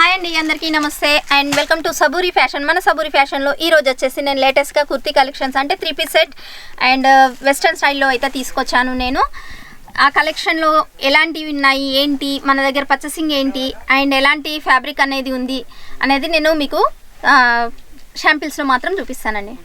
Hi అండి అందరికీ నమస్తే and welcome to Saburi fashion. మన సబూరి ఫ్యాషన్లో ఈ రోజు వచ్చేసి నేను లేటెస్ట్గా కుర్తీ కలెక్షన్స్ అంటే three piece set and uh, western స్టైల్లో అయితే తీసుకొచ్చాను నేను. ఆ కలెక్షన్లో ఎలాంటివి ఉన్నాయి ఏంటి మన దగ్గర పర్చేసింగ్ ఏంటి అండ్ ఎలాంటి ఫ్యాబ్రిక్ అనేది ఉంది అనేది నేను మీకు uh, షాంపిల్స్లో మాత్రం చూపిస్తానండి.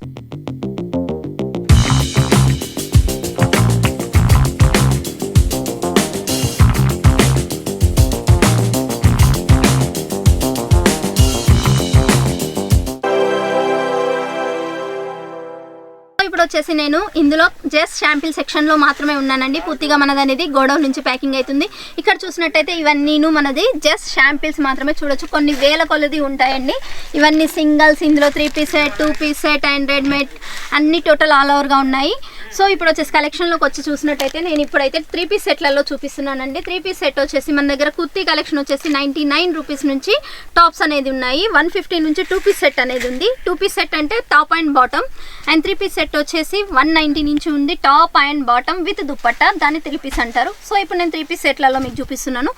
వచ్చేసి నేను ఇందులో జస్ట్ శాంపిల్ సెక్షన్లో మాత్రమే ఉన్నానండి. పూర్తిగా మనది అనేది గోడౌన్ నుంచి ప్యాకింగ్ అవుతుంది. ఇక్కడ చూసినట్టయితే ఇవన్నీను మనది జస్ట్ శాంపిల్స్ మాత్రమే చూడొచ్చు. కొన్ని వేల కొలది ఉంటాయండి. ఇవన్నీ సింగిల్స్ ఇందులో three piece set two piece set and readymade అన్ని టోటల్ ఆల్ ఓవర్గా ఉన్నాయి. సో ఇప్పుడు వచ్చేసి కలెక్షన్లోకి వచ్చి చూసినట్టయితే నేను ఇప్పుడైతే త్రీ పీస్ సెట్లలో చూపిస్తున్నానండి. త్రీ పీస్ సెట్ వచ్చేసి మన దగ్గర కుర్తీ కలెక్షన్ వచ్చేసి నైంటీ నైన్ రూపీస్ నుంచి టాప్స్ అనేది ఉన్నాయి. వన్ ఫిఫ్టీ నుంచి టూ పీస్ సెట్ అనేది ఉంది. టూ పీస్ సెట్ అంటే top and bottom and three piece set వచ్చేసి వన్ నైంటీ నుంచి ఉంది. Top and bottom with dupatta. దాన్ని త్రీ పీస్ అంటారు. సో ఇప్పుడు నేను త్రీ పీస్ సెట్లలో మీకు చూపిస్తున్నాను.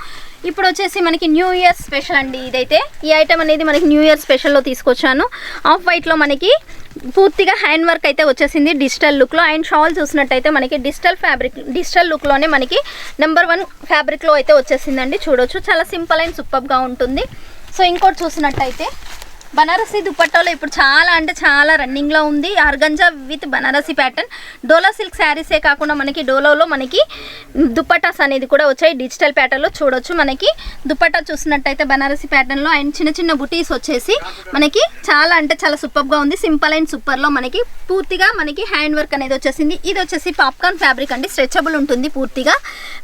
ఇప్పుడు వచ్చేసి మనకి న్యూ ఇయర్ స్పెషల్ అండి ఇదైతే. ఈ ఐటమ్ అనేది మనకి న్యూ ఇయర్ స్పెషల్లో తీసుకొచ్చాను. ఆఫ్ వైట్లో మనకి పూర్తిగా హ్యాండ్ వర్క్ అయితే వచ్చేసింది డిజిటల్ లుక్లో. అండ్ షాల్ చూసినట్టయితే మనకి డిజిటల్ ఫ్యాబ్రిక్ డిజిటల్ లుక్లోనే మనకి నెంబర్ వన్ ఫ్యాబ్రిక్లో అయితే వచ్చేసిందండి. చూడొచ్చు. చాలా సింపుల్ అండ్ సూపర్గా ఉంటుంది. సో ఇంకోటి చూసినట్టయితే బనారసి దుపట్టాలో ఇప్పుడు చాలా అంటే చాలా రన్నింగ్లో ఉంది. Organza with Banarasi pattern Dolo silk శారీసే కాకుండా మనకి డోలోలో మనకి దుపట్టాస్ అనేది కూడా వచ్చాయి. డిజిటల్ ప్యాటర్న్లో చూడొచ్చు మనకి. దుపట్టా చూసినట్టయితే బనారసి ప్యాటర్న్లో అండ్ చిన్న చిన్న బుటీస్ వచ్చేసి మనకి చాలా అంటే చాలా సూపర్గా ఉంది. సింపుల్ అండ్ సూపర్లో మనకి పూర్తిగా మనకి హ్యాండ్ వర్క్ అనేది వచ్చేసింది. ఇది వచ్చేసి పాప్కార్న్ ఫ్యాబ్రిక్ అండి. స్ట్రెచబుల్ ఉంటుంది పూర్తిగా.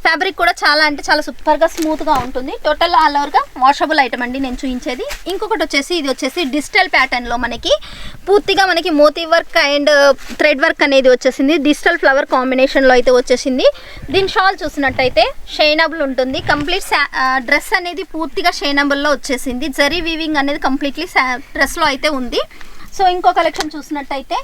ఫ్యాబ్రిక్ కూడా చాలా అంటే చాలా సూపర్గా స్మూత్గా ఉంటుంది. టోటల్ ఆల్ ఓవర్గా వాషబుల్ ఐటమ్ అండి నేను చూపించేది. ఇంకొకటి వచ్చేసి ఇది వచ్చేసి డిజిటల్ ప్యాటర్న్లో మనకి పూర్తిగా మనకి Moti work and uh, thread work అనేది వచ్చేసింది. డిజిటల్ ఫ్లవర్ కాంబినేషన్లో అయితే వచ్చేసింది. దీని షాల్ చూసినట్టయితే షైనబుల్ ఉంటుంది. కంప్లీట్ డ్రెస్ uh, అనేది పూర్తిగా షైనబుల్లో వచ్చేసింది. జరీ వీవింగ్ అనేది కంప్లీట్లీ డ్రెస్లో అయితే ఉంది. సో ఇంకో కలెక్షన్ చూసినట్టయితే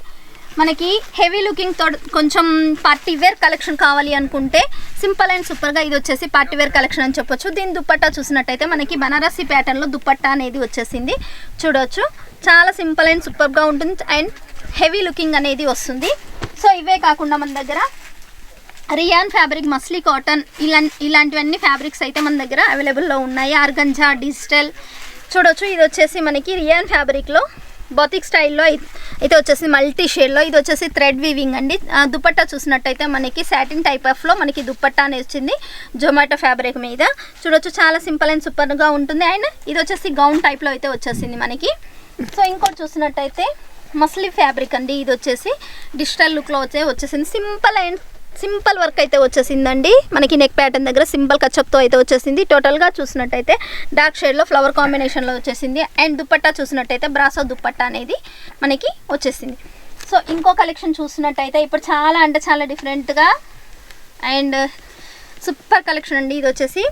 మనకి హెవీ లుకింగ్తో కొంచెం పార్టీ వేర్ కలెక్షన్ కావాలి అనుకుంటే సింపుల్ అండ్ సూపర్గా ఇది వచ్చేసి పార్టీ వేర్ కలెక్షన్ అని చెప్పొచ్చు. దీని దుప్పట్టా చూసినట్టయితే మనకి బనారసి ప్యాటర్న్లో దుప్పట్టా అనేది వచ్చేసింది. చూడొచ్చు. చాలా సింపుల్ అండ్ సూపర్గా ఉంటుంది అండ్ హెవీ లుకింగ్ అనేది వస్తుంది. సో ఇవే కాకుండా మన దగ్గర రియాన్ ఫ్యాబ్రిక్ మస్లీ కాటన్ ఇలా ఇలాంటివన్నీ ఫ్యాబ్రిక్స్ అయితే మన దగ్గర అవైలబుల్లో ఉన్నాయి. ఆర్గంజా డిజిటల్ చూడొచ్చు. ఇది వచ్చేసి మనకి రియాన్ ఫ్యాబ్రిక్లో బొతిక్ స్టైల్లో అయితే వచ్చేసి మల్టీ షేడ్లో ఇది వచ్చేసి థ్రెడ్ వీవింగ్ అండి. దుపట్టా చూసినట్టయితే మనకి సాటిన్ టైప్ ఆఫ్లో మనకి దుపట్టా అనేది వచ్చింది జొమాటో ఫ్యాబ్రిక్ మీద. చూడొచ్చు చాలా సింపుల్ అండ్ సూపర్గా ఉంటుంది. అండ్ ఇది వచ్చేసి గౌన్ టైప్లో అయితే వచ్చేసింది మనకి. సో ఇంకోటి చూసినట్టయితే మస్లీ ఫ్యాబ్రిక్ అండి. ఇది వచ్చేసి డిజిటల్ లుక్లో వచ్చే వచ్చేసింది. సింపుల్ అండ్ సింపుల్ వర్క్ అయితే వచ్చేసిందండి. మనకి నెక్ ప్యాటర్న్ దగ్గర సింపుల్ కచప్తో అయితే వచ్చేసింది. టోటల్గా చూసినట్టయితే డార్క్ షేడ్లో ఫ్లవర్ కాంబినేషన్లో వచ్చేసింది. అండ్ దుపట్టా చూసినట్టయితే బ్రాసో దుపట్టా అనేది మనకి వచ్చేసింది. సో ఇంకో కలెక్షన్ చూసినట్టయితే ఇప్పుడు చాలా అంటే చాలా డిఫరెంట్గా అండ్ సూపర్ కలెక్షన్ అండి. ఇది వచ్చేసి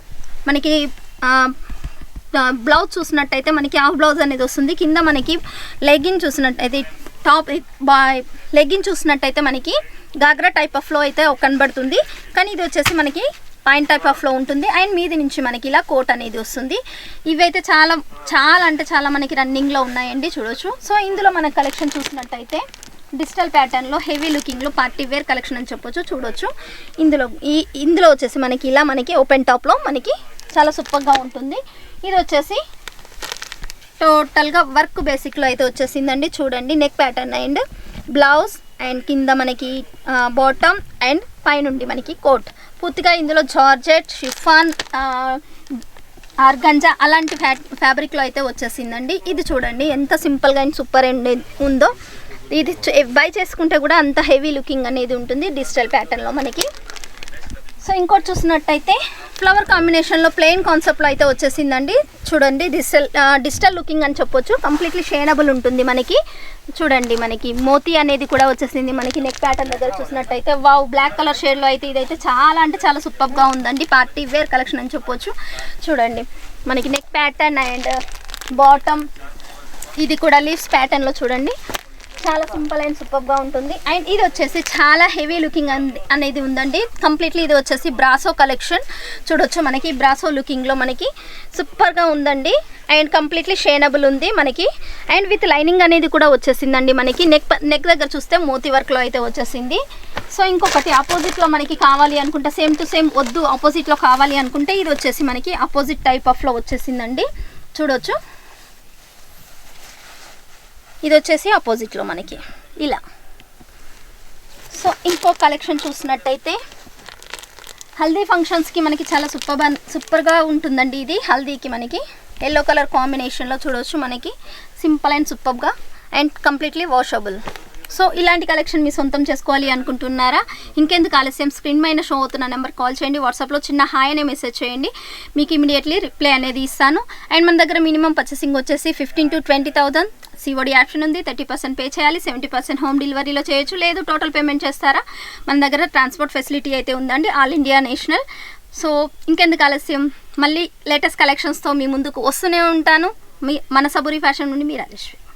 మనకి బ్లౌజ్ చూసినట్టయితే మనకి హాఫ్ బ్లౌజ్ అనేది వస్తుంది. కింద మనకి లెగ్గిన్ చూసినట్టయితే టాప్ బా లెగ్గిన్ చూసినట్టయితే మనకి గాగ్రా టైప్ ఆఫ్ ఫ్లో అయితే కనబడుతుంది. కానీ ఇది వచ్చేసి మనకి పాయింట్ టైప్ ఆఫ్ ఫ్లో ఉంటుంది. అండ్ మీది నుంచి మనకి ఇలా కోట్ అనేది వస్తుంది. ఇవైతే చాలా చాలా అంటే చాలా మనకి రన్నింగ్లో ఉన్నాయండి చూడొచ్చు. సో ఇందులో మన కలెక్షన్ చూసినట్టయితే డిజిటల్ ప్యాటర్న్లో హెవీ లుకింగ్లో పార్టీ వేర్ కలెక్షన్ అని చెప్పొచ్చు చూడొచ్చు. ఇందులో ఈ ఇందులో వచ్చేసి మనకి ఇలా మనకి ఓపెన్ టాప్లో మనకి చాలా సూపర్గా ఉంటుంది. ఇది వచ్చేసి టోటల్గా వర్క్ బేసిక్లో అయితే వచ్చేసిందండి. చూడండి neck pattern and blouse and కింద మనకి బాటమ్ అండ్ పైనుండి మనకి కోట్ పూర్తిగా ఇందులో జార్జెట్ షిఫాన్ ఆర్గంజా అలాంటి ఫ్యా ఫ్యాబ్రిక్లో అయితే వచ్చేసిందండి. ఇది చూడండి ఎంత సింపుల్గా అండ్ సూపర్ అండ్ ఉందో. ఇది బై చేసుకుంటే కూడా అంత హెవీ లుకింగ్ అనేది ఉంటుంది డిజిటల్ ప్యాటర్న్లో మనకి. సో ఇంకోటి చూసినట్టయితే ఫ్లవర్ కాంబినేషన్లో ప్లెయిన్ కాన్సెప్ట్లో అయితే వచ్చేసిందండి. చూడండి డిజిటల్ డిజిటల్ లుకింగ్ అని చెప్పొచ్చు. కంప్లీట్లీ షేనబుల్ ఉంటుంది మనకి. చూడండి మనకి మోతీ అనేది కూడా వచ్చేసింది మనకి. నెక్ ప్యాటర్న్ దగ్గర చూసినట్టయితే వావ్ బ్లాక్ కలర్ షేడ్లో అయితే ఇదైతే చాలా అంటే చాలా సూపర్గా ఉందండి. పార్టీ వేర్ కలెక్షన్ అని చెప్పొచ్చు. చూడండి మనకి నెక్ ప్యాటర్న్ అండ్ బాటమ్ ఇది కూడా లీవ్స్ ప్యాటర్న్లో చూడండి. చాలా సింపుల్ అండ్ సూపర్గా ఉంటుంది. అండ్ ఇది వచ్చేసి చాలా హెవీ లుకింగ్ అనేది ఉందండి. కంప్లీట్లీ ఇది వచ్చేసి బ్రాసో కలెక్షన్ చూడొచ్చు మనకి బ్రాసో లుకింగ్లో మనకి సూపర్గా ఉందండి. అండ్ కంప్లీట్లీ షేనబుల్ ఉంది మనకి. అండ్ విత్ లైనింగ్ అనేది కూడా వచ్చేసిందండి మనకి. నెక్ నెక్ దగ్గర చూస్తే మోతీ వర్క్లో అయితే వచ్చేసింది. సో ఇంకొకటి ఆపోజిట్లో మనకి కావాలి అనుకుంటే సేమ్ టు సేమ్ వద్దు ఆపోజిట్లో కావాలి అనుకుంటే ఇది వచ్చేసి మనకి ఆపోజిట్ టైప్ ఆఫ్లో వచ్చేసిందండి. చూడొచ్చు. ఇది వచ్చేసి ఆపోజిట్లో మనకి. ఇలా. సో ఇంకో కలెక్షన్ చూసినట్టయితే హల్దీ ఫంక్షన్స్కి మనకి చాలా సూపర్ సూపర్గా ఉంటుందండి ఇది హల్దీకి మనకి. ఎల్లో కలర్ కాంబినేషన్లో చూడవచ్చు మనకి. సింపుల్ అండ్ సూపర్గా అండ్ కంప్లీట్లీ వాషబుల్ సో ఇలాంటి కలెక్షన్ మీ సొంతం చేసుకోవాలి అనుకుంటున్నారా? ఇంకెందుకు ఆలస్యం? స్క్రీన్ పైన షో అవుతున్న నెంబర్ కాల్ చేయండి. వాట్సాప్లో చిన్న హాయ్ అనే మెసేజ్ చేయండి. మీకు ఇమీడియట్లీ రిప్లై అనేది ఇస్తాను. అండ్ మన దగ్గర మినిమం పర్చేసింగ్ వచ్చేసి fifteen to twenty thousand COD option ఉంది. థర్టీ పర్సెంట్ పే చేయాలి. సెవెంటీ పర్సెంట్ హోమ్ డెలివరీలో చేయొచ్చు. లేదు టోటల్ పేమెంట్ చేస్తారా? మన దగ్గర ట్రాన్స్పోర్ట్ ఫెసిలిటీ అయితే ఉందండి. ఆల్ ఇండియా నేషనల్ సో ఇంకెందుకు ఆలస్యం? మళ్ళీ లేటెస్ట్ కలెక్షన్స్తో మీ ముందుకు వస్తూనే ఉంటాను. మీ మన సబురి ఫ్యాషన్ నుండి మీరు రాజేశ్వరి